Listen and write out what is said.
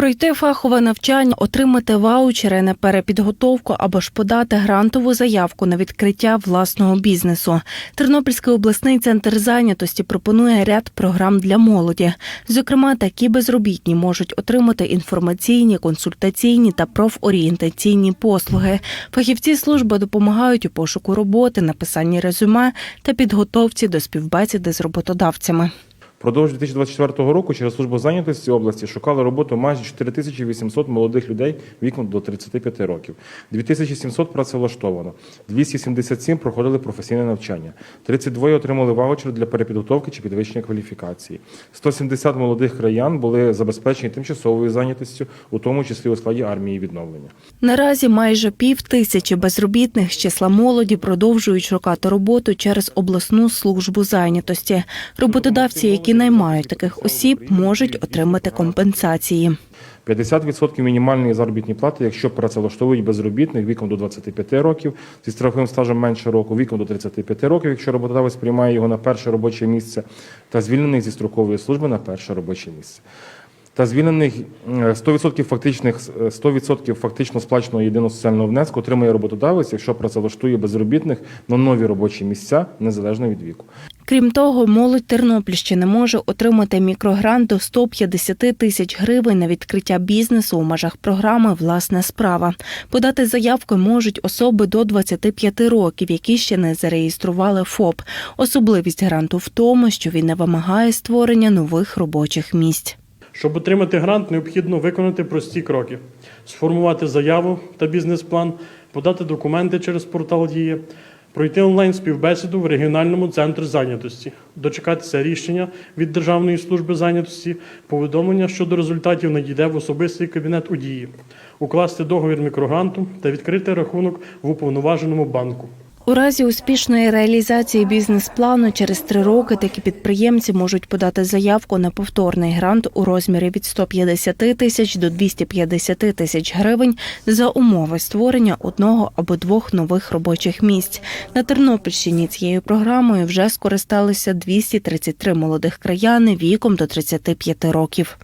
Пройти фахове навчання, отримати ваучери на перепідготовку або ж подати грантову заявку на відкриття власного бізнесу. Тернопільський обласний центр зайнятості пропонує ряд програм для молоді. Зокрема, такі безробітні можуть отримати інформаційні, консультаційні та профорієнтаційні послуги. Фахівці служби допомагають у пошуку роботи, написанні резюме та підготовці до співбесіди з роботодавцями. Впродовж 2024 року через службу зайнятості області шукали роботу майже 4800 молодих людей віком до 35 років. 2700 працевлаштовано, 277 проходили професійне навчання, 32 отримали ваучер для перепідготовки чи підвищення кваліфікації. 170 молодих краян були забезпечені тимчасовою зайнятістю, у тому числі у складі армії відновлення. Наразі майже пів тисячі безробітних з числа молоді продовжують шукати роботу через обласну службу зайнятості. Роботодавці, які наймають таких осіб, можуть отримати компенсації. 50% мінімальної заробітної плати, якщо працевлаштовують безробітних віком до 25 років, зі страховим стажем менше року, віком до 35 років, якщо роботодавець приймає його на перше робоче місце, та звільнених зі строкової служби на перше робоче місце. Та звільнених е, 100% фактичних е, 100% фактично сплаченого єдиного соціального внеску отримує роботодавець, якщо працевлаштує безробітних на нові робочі місця незалежно від віку. Крім того, молодь Тернопільщини може отримати мікрогрант до 150 тисяч гривень на відкриття бізнесу у межах програми Власна справа. Подати заявку можуть особи до 25 років, які ще не зареєстрували ФОП. Особливість гранту в тому, що він не вимагає створення нових робочих місць. Щоб отримати грант, необхідно виконати прості кроки: сформувати заяву та бізнес-план, подати документи через портал Дія, пройти онлайн співбесіду в регіональному центрі зайнятості, дочекатися рішення від Державної служби зайнятості, повідомлення щодо результатів надійде в особистий кабінет у дії, укласти договір мікрогранту та відкрити рахунок в уповноваженому банку. У разі успішної реалізації бізнес-плану через три роки такі підприємці можуть подати заявку на повторний грант у розмірі від 150 тисяч до 250 тисяч гривень за умови створення одного або двох нових робочих місць. На Тернопільщині цією програмою вже скористалися 233 молодих краяни віком до 35 років.